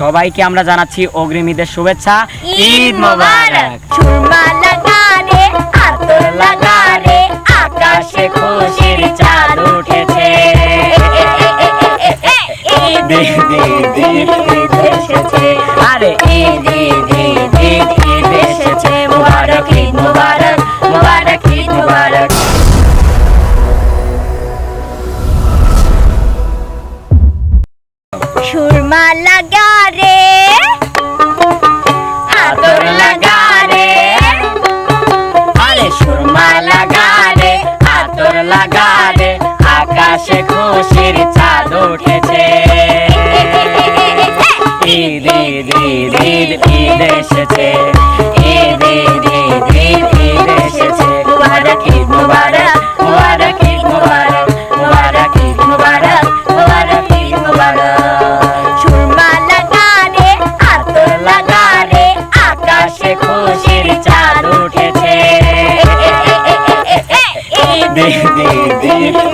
সবাইকে আমরা জানাচ্ছি অগ্রিম ঈদের শুভেচ্ছা। ঈদ মোবারক। সুরমা লাগা আতর লাগা আকাশে খুশির চাঁদ উঠেছে। ঈদ ঈদ ঈদ ঈদ ঈদ এসেছে। আরে ঈদ ঈদ ঈদ ঈদ ঈদ এসেছে। মুবারক ঈদ মুবারক মুবারক ঈদ মুবারক। সুরমা পারে দে দে দে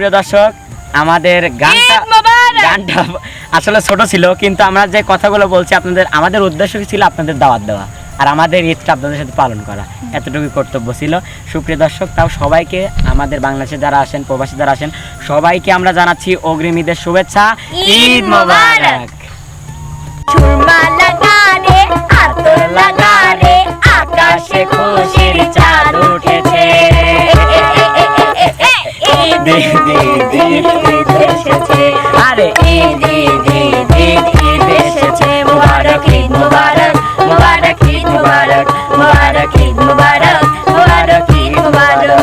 সুপ্রিয় দর্শক আমাদের গানটা গানটা আসলে ছোট ছিল কিন্তু আমরা যে কথাগুলো বলছি আপনাদের আমাদের উদ্দেশ্য ছিল? আপনাদের দাওয়াত দেওয়া আর আমাদের ঈদটা আপনাদের সাথে পালন করা। এতটুকুই কর্তব্য ছিল। সুপ্রিয় দর্শক তাও সবাইকে আমাদের বাংলাদেশে যারা আসেন প্রবাসী যারা আসেন সবাইকে আমরা জানাচ্ছি অগ্রিম ঈদের শুভেচ্ছা। ঈদ মোবারক! আকাশে এসেছে। আরে ঈদ